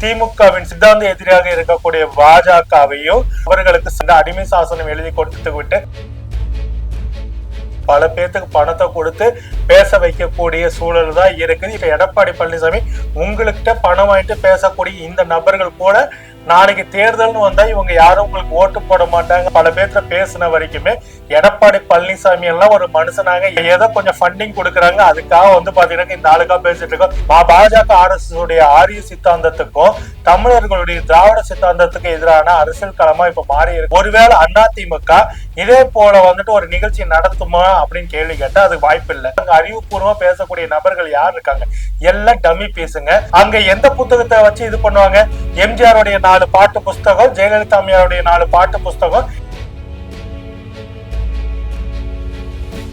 திமுகவின் சித்தாந்த எதிராக இருக்கக்கூடிய பாஜகவையும் அவர்களுக்கு சில அடிமை சாசனம் எழுதி கொடுத்து விட்டு பல பேர்த்துக்கு பணத்தை கொடுத்து பேச வைக்கக்கூடிய சூழல் தான் இருக்குது. இப்ப எடப்பாடி பழனிசாமி உங்கள்கிட்ட பணம் வாங்கிட்டு பேசக்கூடிய இந்த நபர்கள் கூட நாளைக்கு தேர்தல்னு வந்தா இவங்க யாரும் உங்களுக்கு ஓட்டு போட மாட்டாங்க. பல பேர்த்த பேசின வரைக்குமே எடப்பாடி பழனிசாமி எல்லாம் ஒரு மனுஷனாக ஏதோ கொஞ்சம் ஃபண்டிங் கொடுக்குறாங்க. அதுக்காக வந்து பாத்தீங்கன்னா இந்த ஆளுக்கா பேசிட்டு இருக்கோம். பாஜக ஆர்எஸ் உடைய ஆரிய சித்தாந்தத்துக்கும் தமிழர்களுடைய திராவிட சித்தாந்தத்துக்கு எதிரான அரசியல் களமா இப்ப மாறி இருக்கு. ஒருவேளை அதிமுக இதே போல வந்துட்டு ஒரு நிகழ்ச்சி நடத்துமா அப்படின்னு கேள்வி கேட்டா அதுக்கு வாய்ப்பு இல்லை. அங்க அறிவுபூர்வமா பேசக்கூடிய நபர்கள் யார் இருக்காங்க? எல்லாம் டம்மி பேசுங்க அங்க எந்த புத்தகத்தை வச்சு இது பண்ணுவாங்க? எம்ஜிஆருடைய நாலு பாட்டு புஸ்தகம் ஜெயலலிதா அம்மையாருடைய நாலு பாட்டு புஸ்தகம்.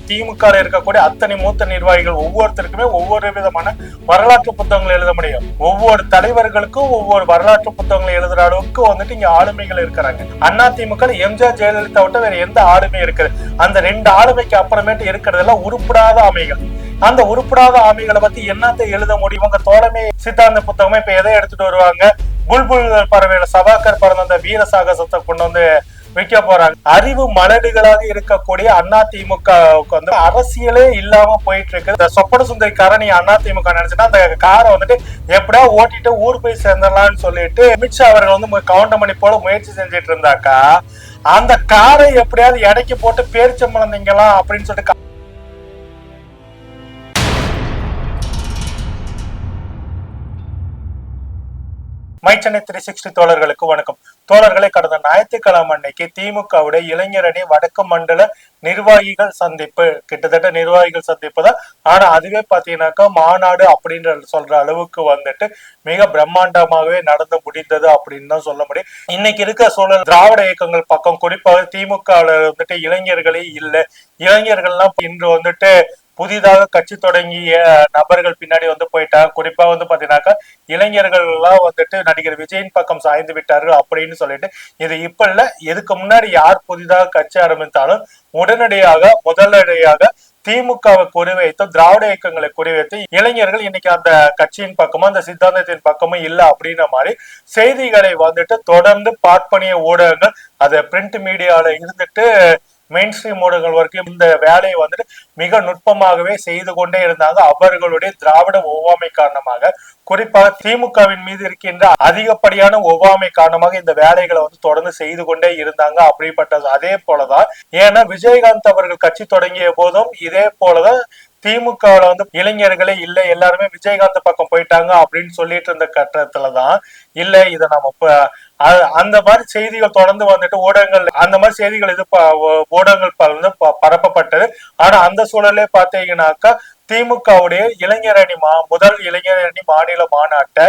திமுக இருக்கக்கூடிய அத்தனை மூத்த நிர்வாகிகள் ஒவ்வொருத்தருக்குமே ஒவ்வொரு விதமான வரலாற்று புத்தகங்கள் எழுத முடியும். ஒவ்வொரு தலைவர்களுக்கும் ஒவ்வொரு வரலாற்று புத்தகங்களை எழுதுற அளவுக்கு வந்துட்டு இங்க ஆளுமைகள் இருக்கிறாங்க. அண்ணா திமுக எம்ஜிஆர் ஜெயலலிதா விட்ட வேற எந்த ஆளுமை இருக்குது அந்த ரெண்டு ஆளுமைக்கு அப்புறமேட்டு இருக்கிறதெல்லாம் உருப்படாத ஆமைகள். அந்த உருப்படாத ஆமைகளை பத்தி என்னத்தை எழுத முடியும்? உங்க தோழமை சித்தாந்த புத்தகமே இப்ப எதை எடுத்துட்டு வருவாங்க? புல்புல் பறவையில சபாக்கர் பறந்த அந்த வீர சாகசத்தை கொண்டு வந்து வைக்க போறாங்க. அறிவு மலடுகளாக இருக்கக்கூடிய அண்ணா திமுகவுக்கு வந்து அரசியலே இல்லாம போயிட்டு இருக்கு இந்த சொப்பன சுந்தரி கரணி அண்ணா திமுக நினைச்சுன்னா அந்த காரை வந்துட்டு எப்படியா ஓட்டிட்டு ஊர் போய் சேர்ந்துடலாம்னு சொல்லிட்டு அமித்ஷா அவர்கள் வந்து கவுண்டமணி போல முயற்சி செஞ்சுட்டு இருந்தாக்கா அந்த காரை எப்படியாவது எடைக்கு போட்டு பேரிச்சம்பளம் திங்கலாம் அப்படின்னு சொல்லிட்டு மை சென்னை த்ரீ சிக்ஸ்டி தோழர்களுக்கு வணக்கம். தோழர்களை கடந்த ஞாயிற்றுக்கிழமை அன்னைக்கு திமுகவுடைய இளைஞரணி வடக்கு மண்டல நிர்வாகிகள் சந்திப்பு. கிட்டத்தட்ட நிர்வாகிகள் சந்திப்பு தான். ஆனா அதுவே பாத்தீங்கன்னாக்கா மாநாடு அப்படின்ற சொல்ற அளவுக்கு வந்துட்டு மிக பிரம்மாண்டமாகவே நடந்து முடிந்தது அப்படின்னு தான் சொல்ல முடியும். இன்னைக்கு இருக்க சூழல் திராவிட இயக்கங்கள் பக்கம் குறிப்பாக திமுக வந்துட்டு இளைஞர்களே இல்லை. இளைஞர்கள்லாம் இன்று வந்துட்டு புதிதாக கட்சி தொடங்கிய நபர்கள் பின்னாடி வந்து போயிட்டாங்க குறிப்பா வந்து பாத்தீங்கன்னாக்கா இளைஞர்கள் எல்லாம் வந்துட்டு நடிகர் விஜயின் பக்கம் சாய்ந்து விட்டார்கள் அப்படின்னு சொல்லிட்டு இது இப்ப இல்ல இதுக்கு முன்னாடி யார் புதிதாக கட்சி ஆரம்பித்தாலும் உடனடியாக முதலடியாக திமுகவை குறிவைத்து திராவிட இயக்கங்களை குறிவைத்து இளைஞர்கள் இன்னைக்கு அந்த கட்சியின் பக்கமும் அந்த சித்தாந்தத்தின் பக்கமும் இல்லை அப்படின்ற மாதிரி செய்திகளை வந்துட்டு தொடர்ந்து பார்ப்பனிய ஊடகங்கள் அதை பிரிண்ட் மீடியால இருந்துட்டு மெயின் ஸ்ட்ரீம் ஊடகங்கள் வரைக்கும் இந்த வேலையை வந்துட்டு மிக நுட்பமாகவே செய்து கொண்டே இருந்தாங்க. அவர்களுடைய திராவிட ஒவ்வாமை காரணமாக குறிப்பாக திமுகவின் மீது இருக்கின்ற அதிகப்படியான ஒவ்வாமை காரணமாக இந்த வேலைகளை வந்து தொடர்ந்து செய்து கொண்டே இருந்தாங்க. அப்படிப்பட்டது அதே போலதான். ஏன்னா விஜயகாந்த் அவர்கள் கட்சி தொடங்கிய போதும் இதே போலதான் திமுகவுல வந்து இளைஞர்களே இல்ல எல்லாருமே விஜயகாந்த் பக்கம் போயிட்டாங்க அப்படின்னு சொல்லிட்டு இருந்த கட்டத்துலதான் இல்ல இதை நம்ம அந்த மாதிரி செய்திகள் தொடர்ந்து வந்துட்டு ஊடகங்கள் அந்த மாதிரி செய்திகள் இது ப- ஊடகங்கள் வந்து ப- பரப்பப்பட்டது. ஆனா அந்த சூழலே பாத்தீங்கன்னாக்கா திமுகவுடைய இளைஞரணி மா முதல் இளைஞரணி மாநில மாநாட்டை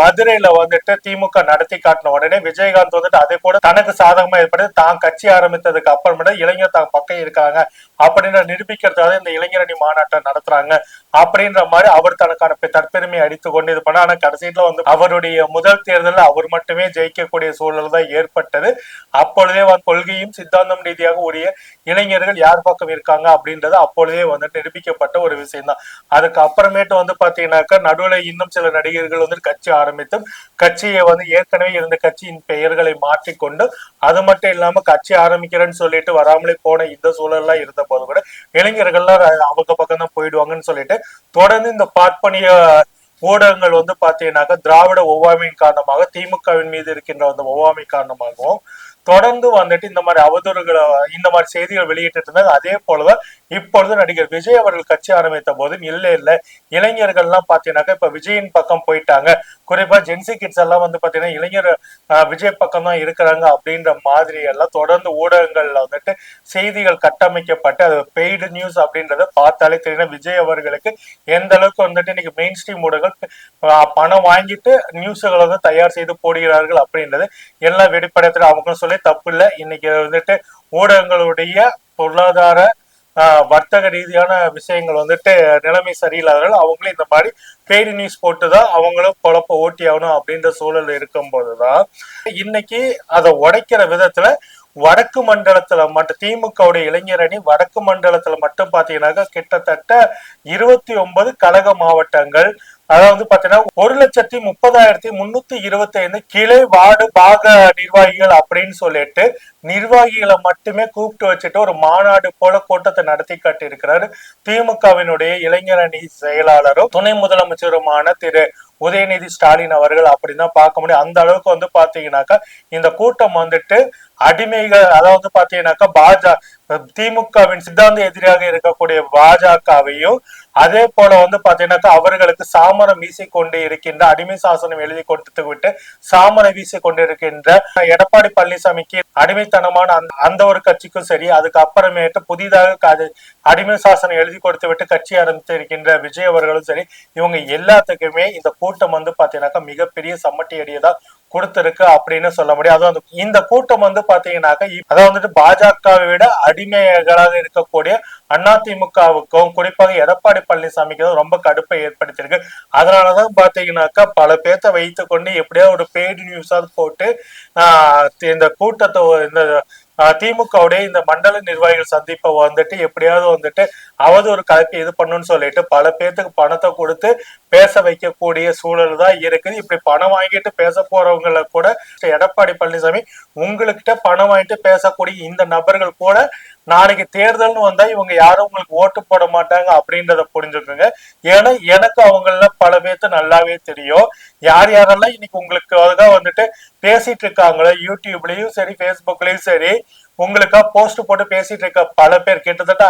மதுரையில வந்துட்டு திமுக நடத்தி காட்டின உடனே விஜயகாந்த் வந்துட்டு அதே கூட தனக்கு சாதகமா ஏற்படுத்தி தான் கட்சி ஆரம்பித்ததுக்கு அப்புறமேட்டு இளைஞர் தான் பக்கம் இருக்காங்க அப்படின்னு நிரூபிக்கிறதுக்காக இந்த இளைஞரணி மாநாட்டை நடத்துறாங்க. அப்படின்ற மாதிரி அவர் தனக்கான தற்பெருமையை அடித்து கொண்டு இது பண்ண ஆனா கடைசியில வந்து அவருடைய முதல் தேர்தலில் அவர் மட்டுமே ஜெயிக்கக்கூடிய சூழல் தான் ஏற்பட்டது. அப்பொழுதே வந்து கொள்கையும் சித்தாந்தம் ரீதியாக உரிய இளைஞர்கள் யார் பக்கம் இருக்காங்க அப்படின்றது அப்பொழுதே வந்து நிரூபிக்கப்பட்ட ஒரு விஷயம் தான் அதுக்கு அப்புறமேட்டு வந்து பாத்தீங்கன்னாக்கா நடுவில் இன்னும் சில நடிகர்கள் வந்து கட்சி ஆரம்பித்தும் கட்சியை வந்து ஏற்கனவே இருந்த கட்சியின் பெயர்களை மாற்றிக்கொண்டு அது மட்டும் இல்லாம கட்சி ஆரம்பிக்கிறேன்னு சொல்லிட்டு வராமலே போன இந்த சூழல்லாம் இருந்த போது கூட இளைஞர்கள்லாம் அவங்க பக்கம் தான் போயிடுவாங்கன்னு சொல்லிட்டு தொடர்ந்து இந்த பார்ப்பனிய ஊடகங்கள் வந்து பாத்தீங்கன்னாக்க திராவிட ஒவ்வாமையின் காரணமாக திமுகவின் மீது இருக்கின்ற அந்த ஒவ்வாமை காரணமாகவும் தொடர்ந்து வந்துட்டு இந்த மாதிரி அவதூறுகளை இந்த மாதிரி செய்திகள் வெளியிட்டு இருந்தாங்க அதே போலதான் இப்பொழுது நடிகர் விஜய் அவர்கள் கட்சி ஆரம்பித்த போதும் இல்ல இல்ல. இளைஞர்கள்லாம் பாத்தீங்கன்னாக்கா இப்ப விஜயின் பக்கம் போயிட்டாங்க. குறிப்பா ஜென்சி கிட்ஸ் எல்லாம் வந்து பாத்தீங்கன்னா இளைஞர் விஜய் பக்கம் தான் இருக்கிறாங்க அப்படின்ற மாதிரி எல்லாம் தொடர்ந்து ஊடகங்கள்ல வந்துட்டு செய்திகள் கட்டமைக்கப்பட்டு அது பெய்டு நியூஸ் அப்படின்றத பார்த்தாலே தெரியும் விஜய் அவர்களுக்கு எந்த அளவுக்கு வந்துட்டு இன்னைக்கு மெயின் ஸ்ட்ரீம் ஊடகங்கள் பணம் வாங்கிட்டு நியூஸ்களை வந்து தயார் செய்து போடுகிறார்கள் அப்படின்றது எல்லாம் வெளிப்படையத்துல அவங்க சொல்லி தப்பு இல்லை இன்னைக்கு வந்துட்டு ஊடகங்களுடைய பொருளாதார வர்த்தக ரீதியான விஷயங்கள் வந்துட்டு நிலைமை சரியில்லாதவர்கள் அவங்களும் இந்த மாதிரி பெய்டு நியூஸ் போட்டுதான் அவங்களும் பொழப்ப ஓட்டி ஆகணும் அப்படின்ற சூழல் இருக்கும் போதுதான் இன்னைக்கு அதை உடைக்கிற விதத்துல வடக்கு மண்டலத்துல மட்டும் திமுகவுடைய இளைஞர் அணி வடக்கு மண்டலத்துல மட்டும் பாத்தீங்கன்னாக்கா கிட்டத்தட்ட இருபத்தி ஒன்பது கழக மாவட்டங்கள் அதாவது பாத்தீங்கன்னா ஒரு லட்சத்தி முப்பதாயிரத்தி முன்னூத்தி இருபத்தி ஐந்து கிளை வார்டு பாக நிர்வாகிகள் அப்படின்னு சொல்லிட்டு நிர்வாகிகளை மட்டுமே கூப்பிட்டு வச்சுட்டு ஒரு மாநாடு போல கூட்டத்தை நடத்தி காட்டியிருக்கிறாரு. திமுகவினுடைய இளைஞர் அணி செயலாளரும் துணை முதலமைச்சருமான திரு உதயநிதி ஸ்டாலின் அவர்கள் அப்படின்னு தான் பார்க்க முடியும். அந்த அளவுக்கு வந்து பாத்தீங்கன்னாக்கா இந்த கூட்டம் வந்துட்டு அடிமைகள் அதாவது பாத்தீங்கன்னாக்கா பாஜக திமுகவின் சித்தாந்த எதிராக இருக்கக்கூடிய பாஜகவையும் அதே போல வந்து பாத்தீங்கன்னாக்கா அவர்களுக்கு சாமரம் வீசி கொண்டு இருக்கின்ற அடிமை சாசனம் எழுதி கொடுத்து விட்டு சாமரம் வீசி கொண்டு இருக்கின்ற எடப்பாடி பழனிசாமிக்கு அடிமைத்தனமான அந்த அந்த ஒரு கட்சிக்கும் சரி அதுக்கு அப்புறமேட்டு புதிதாக அடிமை சாசனம் எழுதி கொடுத்து விட்டு கட்சி ஆரம்பித்து இருக்கின்ற விஜய் அவர்களும் சரி இவங்க எல்லாத்துக்குமே இந்த கூட்டம் வந்து பாத்தீங்கன்னாக்கா மிகப்பெரிய சம்மட்டி அடியதா கொடுத்திருக்கு அப்படின்னு சொல்ல முடியும். அதுவும் அந்த- இந்த கூட்டம் வந்து பாத்தீங்கன்னாக்க அதை வந்துட்டு பாஜகவை விட அடிமைகளாக இருக்கக்கூடிய அதிமுகவுக்கும் குறிப்பாக எடப்பாடி பழனிசாமிக்கு தான் ரொம்ப கடுப்பை ஏற்படுத்தியிருக்கு. அதனாலதான் பாத்தீங்கன்னாக்கா பல பேர்த்த வைத்து கொண்டு எப்படியோ ஒரு பெய்டு நியூஸாவது போட்டு இந்த கூட்டத்தை இந்த திமுகவுடைய இந்த மண்டல நிர்வாகிகள் சந்திப்பை வந்துட்டு எப்படியாவது வந்துட்டு அவதூறு கலப்பி இது பண்ணுன்னு சொல்லிட்டு பல பேர்த்துக்கு பணத்தை கொடுத்து பேச வைக்கக்கூடிய சூழல் தான் இருக்குது. இப்படி பணம் வாங்கிட்டு பேச போறவங்களை கூட எடப்பாடி பழனிசாமி உங்ககிட்ட பணம் வாங்கிட்டு பேசக்கூடிய இந்த நபர்கள் கூட நாளைக்கு தேர்தல்னு வந்தா இவங்க யாரும் உங்களுக்கு ஓட்டு போட மாட்டாங்க அப்படின்றத புரிஞ்சுக்கோங்க. ஏன்னா எனக்கு அவங்கள பல பேர்த்து நல்லாவே தெரியும். யார் யாரெல்லாம் இன்னைக்கு உங்களுக்கு வந்துட்டு பேசிட்டு இருக்காங்களோ யூடியூப்லயும் சரி ஃபேஸ்புக்லயும் சரி உங்களுக்கா போஸ்ட் போட்டு பேசிட்டு இருக்க பல பேர் கிட்டத்தட்ட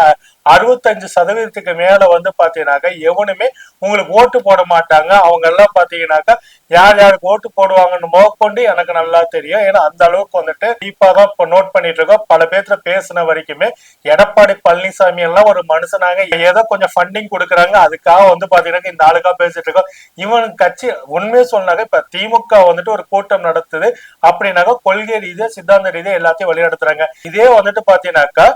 அறுபத்தஞ்சு சதவீதத்துக்கு மேல வந்து பாத்தீங்கன்னாக்கா எவனுமே உங்களுக்கு ஓட்டு போட மாட்டாங்க. அவங்க எல்லாம் பாத்தீங்கன்னாக்கா யார் யாருக்கு ஓட்டு போடுவாங்கன்னு மோக்கொண்டு எனக்கு நல்லா தெரியும். ஏன்னா அந்த அளவுக்கு வந்துட்டு டீப்பா தான் இப்போ நோட் பண்ணிட்டு இருக்கோம். பல பேர்த்துல பேசின வரைக்குமே எடப்பாடி பழனிசாமி எல்லாம் ஒரு மனுஷனாங்க. ஏதோ கொஞ்சம் ஃபண்டிங் கொடுக்குறாங்க. அதுக்காக வந்து பாத்தீங்கன்னா இந்த ஆளுக்கா பேசிட்டு இருக்கோம். இவன் கட்சி உண்மையை சொன்னாங்க இப்ப திமுக வந்துட்டு ஒரு கூட்டம் நடத்துது. அப்படின்னாக்கா கொள்கை ரீதியா சித்தாந்த ரீதியா எல்லாத்தையும் வழிநடத்துறாங்க. இதே வந்துட்டு பாத்தீங்கன்னாக்கா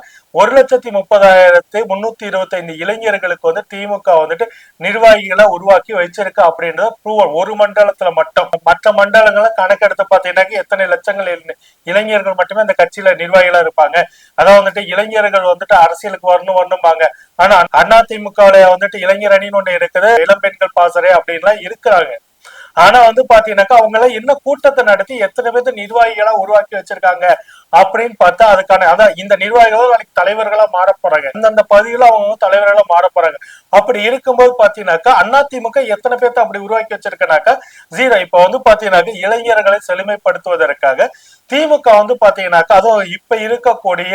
ஒரு லட்சத்தி முப்பதாயிரத்து முன்னூத்தி இருபத்தி ஐந்து இளைஞர்களுக்கு வந்து திமுக வந்துட்டு நிர்வாகிகளை உருவாக்கி வச்சிருக்கு அப்படின்றத ப்ரூவல் ஒரு மண்டலத்துல மட்டும். மற்ற மண்டலங்களை கணக்கெடுத்து பாத்தீங்கன்னாக்க எத்தனை லட்சங்கள் இளைஞர்கள் மட்டுமே அந்த கட்சியில நிர்வாகிகளா இருப்பாங்க. அதான் வந்துட்டு இளைஞர்கள் வந்துட்டு அரசியலுக்கு வரணும் வரணும்பாங்க. ஆனா அதிமுகவுல வந்துட்டு இளைஞர் அணின்னு ஒண்ணு இருக்குது. இளம்பெண்கள் பாசறை அப்படின்லாம் இருக்கிறாங்க. ஆனா வந்து பாத்தீங்கன்னாக்கா அவங்க எல்லாம் என்ன கூட்டத்தை நடத்தி எத்தனை பேர்த்த நிர்வாகிகளா உருவாக்கி வச்சிருக்காங்க அப்படின்னு பார்த்தா அதுக்கான அதான் இந்த நிர்வாகிகளும் நாளைக்கு தலைவர்களா மாற போறாங்க அந்தந்த பதிவுல அவங்க தலைவர்களா மாற போறாங்க அப்படி இருக்கும்போது பாத்தீங்கன்னாக்கா அதிமுக எத்தனை பேர்த்த அப்படி உருவாக்கி வச்சிருக்கனாக்கா ஜீரோ இப்ப வந்து பாத்தீங்கன்னாக்கா இளைஞர்களை செழுமைப்படுத்துவதற்காக திமுக வந்து பாத்தீங்கன்னாக்கா அதுவும் இப்ப இருக்கக்கூடிய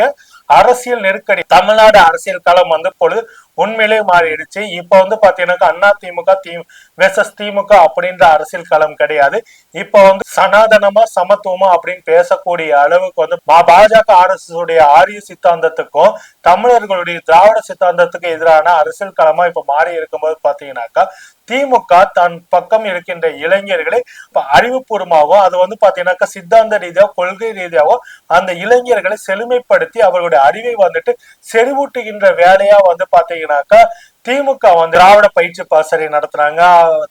அரசியல் நெருக்கடி. தமிழ்நாடு அரசியல் களம் வந்து பொழுது உண்மையிலே மாறிடுச்சு. இப்ப வந்து பாத்தீங்கன்னாக்கா அண்ணா திமுக தி வெசஸ் திமுக அப்படின்ற அரசியல் களம் கிடையாது. இப்ப வந்து சனாதனமா சமத்துவமா அப்படின்னு பேசக்கூடிய அளவுக்கு வந்து பா- பாஜக அரசுடைய உடைய ஆரிய சித்தாந்தத்துக்கும் தமிழர்களுடைய திராவிட சித்தாந்தத்துக்கு எதிரான அரசியல் களமா இப்ப மாறி இருக்கும்போது பாத்தீங்கன்னாக்கா திமுக தன் பக்கம் இருக்கின்ற இளைஞர்களை அறிவுபூர்வமாகவும் அது வந்து பாத்தீங்கன்னாக்கா சித்தாந்த ரீதியாக கொள்கை ரீதியாகவும் அந்த இளைஞர்களை செழுமைப்படுத்தி அவர்களுடைய அறிவை வந்துட்டு செறிவூட்டுகின்ற வேலையா வந்து பாத்தீங்கன்னாக்கா திமுக வந்து திராவிட பயிற்சி பாசறை நடத்துறாங்க.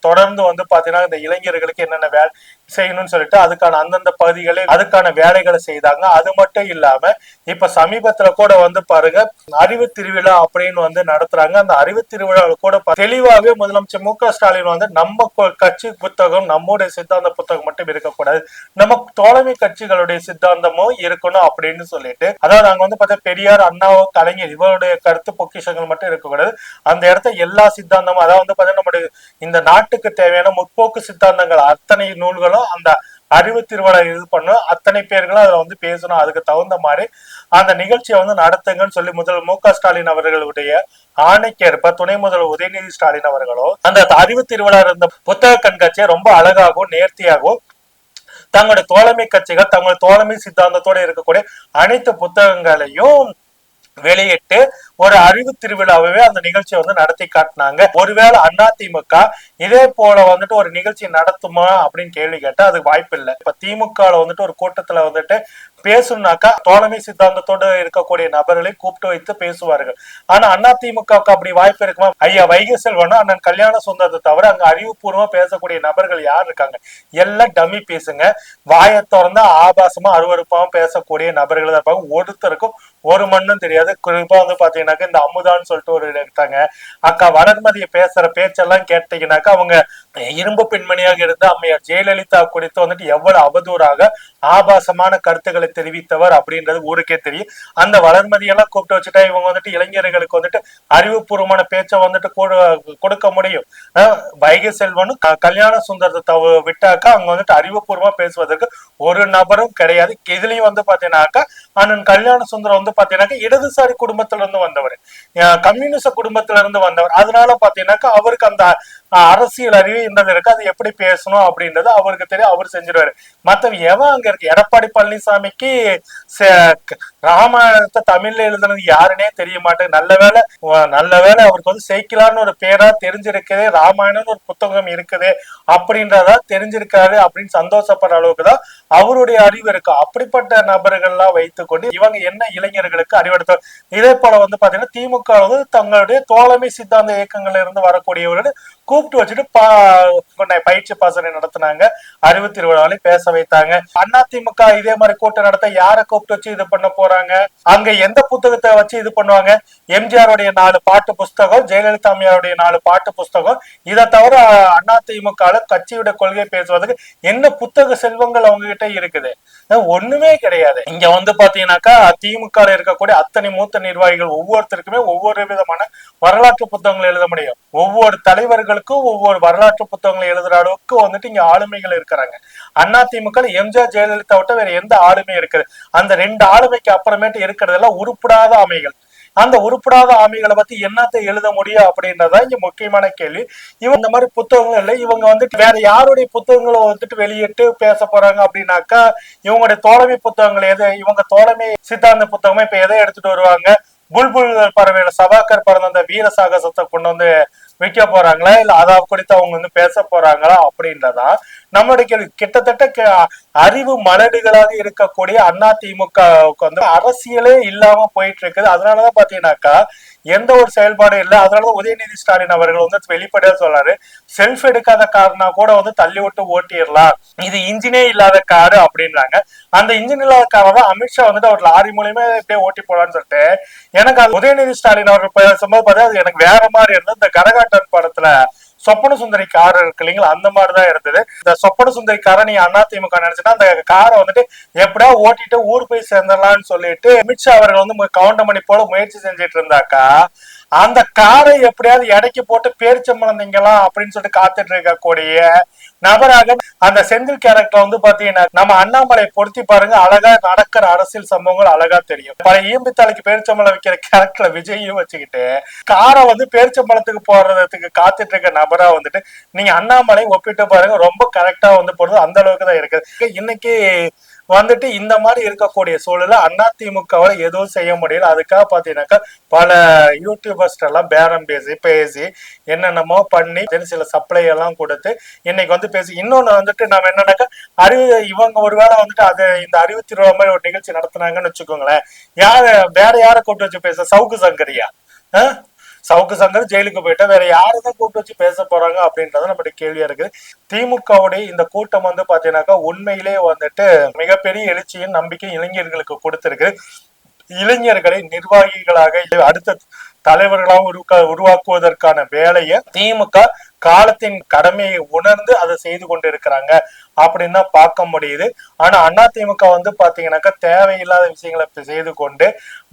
தொடர்ந்து வந்து பாத்தீங்கன்னா இந்த இளைஞர்களுக்கு என்னென்ன வேலை செய்யணும்னு சொல்லிட்டு அதுக்கான அந்தந்த பகுதிகளே அதுக்கான வேலைகளை செய்தாங்க. அது மட்டும் இல்லாம இப்ப சமீபத்துல கூட வந்து பாருங்க அறிவு திருவிழா அப்படின்னு வந்து நடத்துறாங்க. அந்த அறிவு திருவிழாவில் கூட தெளிவாகவே முதலமைச்சர் மு க ஸ்டாலின் வந்து நம்ம கட்சி புத்தகம் நம்முடைய சித்தாந்த புத்தகம் மட்டும் இருக்கக்கூடாது. நம்ம தோழமை கட்சிகளுடைய சித்தாந்தமும் இருக்கணும் அப்படின்னு சொல்லிட்டு. அதாவது அங்க வந்து பார்த்தா பெரியார் அண்ணாவோ கலைஞர் இவருடைய கருத்து பொக்கிஷங்கள் மட்டும் இருக்கக்கூடாது. அந்த இடத்த எல்லா சித்தாந்தமும் அதாவது வந்து பார்த்தீங்கன்னா நம்முடைய இந்த நாட்டுக்கு தேவையான முற்போக்கு சித்தாந்தங்கள் அத்தனை நூல்களும் அந்த அறிவு திருவிழா இது பண்ணும். அத்தனை பேர்களும் அதில் வந்து பேசணும். அதுக்கு தகுந்த மாதிரி அந்த நிகழ்ச்சியை வந்து நடத்துங்கன்னு சொல்லி முதல் மு க ஸ்டாலின் அவர்களுடைய ஆணைக்கேற்ப துணை முதல்வர் உதயநிதி ஸ்டாலின் அவர்களோ அந்த அறிவு திருவிழா இருந்த புத்தக கண்காட்சியை ரொம்ப அழகாகவும் நேர்த்தியாகவும் தங்களுடைய தோழமை கட்சிகள் தங்களுடைய தோழமை சித்தாந்தத்தோட இருக்கக்கூடிய அனைத்து புத்தகங்களையும் வெளியிட்டு ஒரு அறிவு திருவிழாவே அந்த நிகழ்ச்சியை வந்து நடத்தி காட்டினாங்க. ஒருவேளை அதிமுக இதே போல வந்துட்டு ஒரு நிகழ்ச்சி நடத்துமா அப்படின்னு கேள்வி கேட்டா அதுக்கு வாய்ப்பு இல்லை இப்ப திமுக வந்துட்டு ஒரு கூட்டத்துல வந்துட்டு பேசணும்னாக்கா தோழமை சித்தாந்தத்தோட இருக்கக்கூடிய நபர்களை கூப்பிட்டு வைத்து பேசுவார்கள். ஆனா அண்ணா திமுக அப்படி வாய்ப்பு இருக்குமா? ஐயா வைகை செல்வனும் அண்ணன் கல்யாண சொந்தத்தை தவிர அங்க அறிவுபூர்வமா பேசக்கூடிய நபர்கள் யார் இருக்காங்க? எல்லாம் டம்மி பேசுங்க வாயை திறந்தா ஆபாசமா அருவறுப்பாவும் பேசக்கூடிய நபர்கள் தான் இருப்பாங்க. ஒருத்தருக்கும் ஒரு மண்ணும் தெரியாது. குறிப்பா வந்து பாத்தீங்கன்னாக்கா இந்த அமுதான்னு சொல்லிட்டு ஒரு எடுத்தாங்க அக்கா வளர்மதியை பேசுற பேச்செல்லாம் கேட்டீங்கன்னாக்கா அவங்க இரும்பு பெண்மணியாக இருந்த அம்மையார் ஜெயலலிதா குறித்து வந்துட்டு எவ்வளவு அவதூறாக ஆபாசமான கருத்துக்களை தெரிவித்தவர் அப்படின்றது ஊருக்கே தெரியும். அந்த வளர்மதியெல்லாம் கூப்பிட்டு வச்சுட்டா இவங்க வந்துட்டு இளைஞர்களுக்கு வந்துட்டு அறிவுபூர்வமான பேச்சை வந்துட்டு கொடு- கொடுக்க முடியும். வைகை செல்வனும் க- கல்யாண சுந்தரத்தை விட்டாக்கா அவங்க வந்துட்டு அறிவுபூர்வமா பேசுவதற்கு ஒரு நபரும் கிடையாது. இதுலயும் வந்து பாத்தீங்கன்னாக்கா அண்ணன் கல்யாண சுந்தரம் வந்து பாத்தீங்கன்னாக்கா இடதுசாரி குடும்பத்துல இருந்து வந்தவர். கம்யூனிஸ்ட் கம்யூனிச குடும்பத்துல இருந்து வந்தவர். அதனால பாத்தீங்கன்னாக்கா அவருக்கு அந்த அரசியல் அறிவு இருந்தது இருக்கு. அது எப்படி பேசணும் அப்படின்றது அவருக்கு தெரியும். அவர் செஞ்சிருவாரு. மத்தவ எவன் அங்க இருக்கு? எடப்பாடி பழனிசாமிக்கு ராமாயணத்தை தமிழ்ல எழுதுனது யாருன்னே தெரிய மாட்டேங்குது. நல்ல வேலை நல்ல வேலை அவருக்கு வந்து சேக்கிலார்னு ஒரு பேரா தெரிஞ்சிருக்குது. ராமாயணம்னு ஒரு புத்தகம் இருக்குது அப்படின்றதா தெரிஞ்சிருக்காரு அப்படின்னு சந்தோஷப்படுற அளவுக்கு தான் அவருடைய அறிவு இருக்கு. அப்படிப்பட்ட நபர்கள்லாம் வைத்துக்கொண்டு இவங்க என்ன இளைஞர்களுக்கு அறிவெடுத்த இதே போல வந்து பாத்தீங்கன்னா திமுக வந்து தங்களுடைய தோழமை சித்தாந்த இயக்கங்கள்ல இருந்து வரக்கூடியவர்கள் கூப்பிட்டு வச்சுட்டு பா பயிற்சி பாசனை நடத்தினாங்க. அறுபத்தி திருவிழாவிலையும் பேச வைத்தாங்க. அதிமுக இதே மாதிரி கூட்டம் நடத்த யாரை கூப்பிட்டு வச்சு இது பண்ண போறாங்க? அங்க எந்த புத்தகத்தை வச்சு இது பண்ணுவாங்க. எம்ஜிஆருடைய நாலு பாட்டு புஸ்தகம் ஜெயலலிதா அம்மையாருடைய நாலு பாட்டு புஸ்தகம். இதை தவிர அதிமுக கட்சியோட கொள்கை பேசுவதற்கு என்ன புத்தக செல்வங்கள் அவங்க கிட்ட இருக்குது ஒண்ணுமே கிடையாது. இங்க வந்து பாத்தீங்கன்னாக்கா திமுக இருக்கக்கூடிய அத்தனை மூத்த நிர்வாகிகள் ஒவ்வொருத்தருக்குமே ஒவ்வொரு விதமான வரலாற்று புத்தகங்கள் எழுத முடியும். ஒவ்வொரு தலைவர்களுக்கும் ஒவ்வொரு வரலாற்று புத்தகங்களை எழுதுற அளவுக்கு வந்துட்டு இங்க ஆளுமைகள் இருக்கிறாங்க. அண்ணா திமுக எம்ஜிஆர் ஜெயலலிதா விட்ட வேற எந்த ஆளுமை இருக்குது. அந்த ரெண்டு ஆளுமைக்கு அப்புறமேட்டு இருக்கிறதெல்லாம் உருப்படாத ஆமைகள். அந்த உருப்படாத ஆமைகளை பத்தி என்னத்தை எழுத முடியும் அப்படின்றதான் இங்க முக்கியமான கேள்வி. இவங்க இந்த மாதிரி புத்தகங்கள் இல்லை. இவங்க வந்துட்டு வேற யாருடைய புத்தகங்களை வந்துட்டு வெளியிட்டு பேச போறாங்க அப்படின்னாக்கா இவங்களுடைய தோழமை புத்தகங்கள் எது இவங்க தோழமை சித்தாந்த புத்தகமே இப்ப எதை எடுத்துட்டு வருவாங்க? புல்புல் பறவையில சபாக்கர் பறந்த அந்த வீர சாகசத்தை கொண்டு வந்து வைக்க போறாங்களா? இல்ல அதை குறித்து அவங்க வந்து பேச போறாங்களா? அப்படின்றதா நம்மளுடைய கேள்வி. கிட்டத்தட்ட அறிவு மலடுகளாக இருக்கக்கூடிய அண்ணா வந்து அரசியலே இல்லாம போயிட்டு இருக்குது. அதனாலதான் பாத்தீங்கன்னாக்கா எந்த ஒரு செயல்பாடும் இல்லை. அதனாலதான் உதயநிதி ஸ்டாலின் அவர்கள் வந்து வெளிப்படையா சொல்றாரு செல்ஃப் எடுக்காத கார்னா கூட வந்து தள்ளி விட்டு ஓட்டிடலாம். இது இன்ஜினே இல்லாத காரு அப்படின்றாங்க. அந்த இன்ஜின் இல்லாத காரை தான் அமித்ஷா வந்துட்டு அவர் லாரி மூலியமா இப்படியே ஓட்டி போலான்னு சொல்லிட்டு எனக்கு அது உதயநிதி ஸ்டாலின் அவர்கள் பேசும்போது பார்த்தா அது எனக்கு வேற மாதிரி இருந்தது. இந்த கரகாட்டன் படத்துல சொப்பன சுந்தரி கார் இருக்கு இல்லைங்களா? அந்த மாதிரிதான் இருந்தது. இந்த சொப்பன சுந்தரி காரை நீ அதிமுக நினைச்சுன்னா அந்த காரை வந்துட்டு எப்படியா ஓட்டிட்டு ஊர் போய் சேர்ந்துடலாம்னு சொல்லிட்டு அமித்ஷா அவர்கள் வந்து கவுண்டமணி போல முயற்சி செஞ்சுட்டு இருந்தாக்கா அந்த காரை எப்படியாவது எடைக்கு போட்டு பேரிச்சம்பளம் திங்கலாம் அப்படின்னு சொல்லிட்டு காத்துட்டு இருக்கக்கூடிய நபராக அந்த செந்தில் கேரக்டர் வந்து பாத்தீங்கன்னா நம்ம அண்ணாமலை பொருத்தி பாருங்க அழகா நடக்கிற அரசியல் சம்பவங்கள் அழகா தெரியும். பல ஈம்பித்தாளுக்கு பேரிச்சம்பளம் வைக்கிற கேரக்டர் விஜயும் வச்சுக்கிட்டு காரை வந்து பேரிச்சம்பளத்துக்கு போறதுக்கு காத்துட்டு இருக்க நபரா வந்துட்டு நீங்க அண்ணாமலை ஒப்பிட்டு பாருங்க ரொம்ப கரெக்டா வந்து போறது அந்த அளவுக்கு தான் இருக்குது. இன்னைக்கு வந்துட்டு இந்த மாதிரி இருக்கக்கூடிய சூழல அதிமுகவால எதுவும் செய்ய முடியல. அதுக்காக பாத்தீங்கன்னாக்கா பல யூடியூபர்ஸ் எல்லாம் பேரம் பேசி பேசி என்னென்னமோ பண்ணி சில சப்ளை எல்லாம் கொடுத்து இன்னைக்கு வந்து பேசி இன்னொன்னு வந்துட்டு நம்ம என்னன்னாக்கா அறிவு இவங்க ஒருவேளை வந்துட்டு அது இந்த அறிவு திருவிழா மாதிரி ஒரு நிகழ்ச்சி நடத்துனாங்கன்னு வச்சுக்கோங்களேன். யார வேற யாரை கூப்பிட்டு வச்சு பேச? சவுக்கு சங்கரியா? சவுக்கு சங்கர் ஜெயிலுக்கு போயிட்டா வேற யாருதான் கூப்பிட்டு வச்சு பேச போறாங்க அப்படின்றது நம்மளுடைய கேள்வியா இருக்குது திமுகவுடைய இந்த கூட்டம் வந்து பாத்தீங்கன்னாக்கா உண்மையிலே வந்துட்டு மிகப்பெரிய எழுச்சியும் நம்பிக்கையும் இளைஞர்களுக்கு கொடுத்திருக்கு. இளைஞர்களை நிர்வாகிகளாக அடுத்த தலைவர்களாக உருவா உருவாக்குவதற்கான வேலையை திமுக காலத்தின் கடமையை உணர்ந்து அதை செய்து கொண்டு இருக்கிறாங்க அப்படின்னு பார்க்க முடியுது. ஆனா அண்ணா திமுக வந்து பாத்தீங்கன்னாக்கா தேவையில்லாத விஷயங்களை செய்து கொண்டு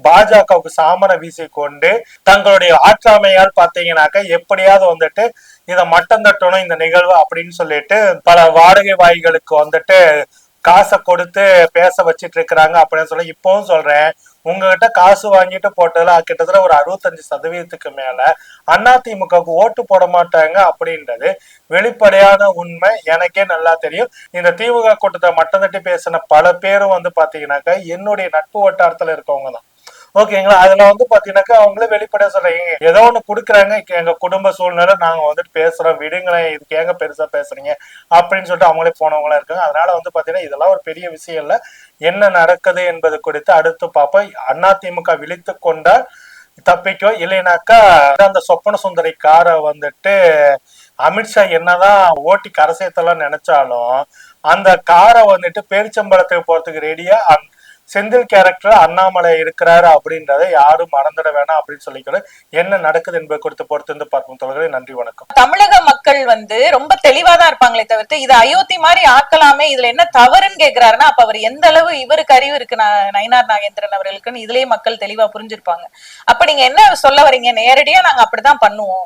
பாஜகவுக்கு சாமர வீசிக்கொண்டு தங்களுடைய ஆற்றாமையால் பாத்தீங்கன்னாக்கா எப்படியாவது வந்துட்டு இதை மட்டம் தட்டணும் இந்த நிகழ்வு அப்படின்னு சொல்லிட்டு பல வாடகை வாய்களுக்கு வந்துட்டு காசை கொடுத்து பேச வச்சிட்டு இருக்கிறாங்க அப்படின்னு சொல்லி இப்பவும் சொல்றேன். உங்ககிட்ட காசு வாங்கிட்டு போட்டதுல கிட்டத்தட்ட ஒரு அறுபத்தஞ்சு சதவீதத்துக்கு மேல அதிமுகவுக்கு ஓட்டு போட மாட்டாங்க அப்படின்றது வெளிப்படையான உண்மை. எனக்கே நல்லா தெரியும். இந்த திமுக கூட்டத்தை மட்டம் தட்டி பேசின பல பேரும் வந்து பாத்தீங்கன்னாக்கா என்னுடைய நட்பு வட்டாரத்துல இருக்கவங்க தான் ஓகேங்களா? அதுல வந்து பாத்தீங்கன்னாக்கா அவங்களே வெளிப்படையா சொல்றீங்க. ஏதோ ஒண்ணு குடுக்குறாங்க. எங்க குடும்ப சூழ்நிலை நாங்க வந்துட்டு பேசுறோம். விடுங்களேன் இதுக்கு ஏங்க பெருசா பேசுறீங்க? அப்படின்னு சொல்லிட்டு அவங்களே போனவங்களா இருக்காங்க. அதனால வந்து பாத்தீங்கன்னா இதெல்லாம் ஒரு பெரிய விஷயம் இல்ல. என்ன நடக்குது என்பது குறித்து அடுத்து பார்ப்போம். அதிமுக விழித்து கொண்டால் தப்பிக்கும் இல்லைனாக்கா அந்த சொப்பன சுந்தரி காரை வந்துட்டு அமித்ஷா என்னதான் ஓட்டி கரை சேர்த்தலாம் நினைச்சாலும் அந்த காரை வந்துட்டு பேரிச்சம்பளத்துக்கு போறதுக்கு ரெடியா செந்தில் கேரக்டர் அண்ணாமலை இருக்கிறாரு அப்படின்றத யாரும் மறந்துட வேணாம் அப்படின்னு சொல்லிக்கிறேன் என்ன நடக்குது என்பது குறித்து பொறுத்து இருந்து பார்க்கும் தோழர்களே. நன்றி வணக்கம். தமிழக மக்கள் வந்து ரொம்ப தெளிவா தான் இருப்பாங்களே தவிர்த்து இது அயோத்தி மாதிரி ஆக்கலாமே இதுல என்ன தவறுன்னு கேக்குறாருன்னா அப்ப அவர் எந்த அளவு இவருக்கு அறிவு இருக்கு நயனார் நாகேந்திரன் அவர்களுக்குன்னு இதுலயே மக்கள் தெளிவா புரிஞ்சிருப்பாங்க. அப்ப நீங்க என்ன சொல்ல வரீங்க? நேரடியா நாங்க அப்படிதான் பண்ணுவோம்.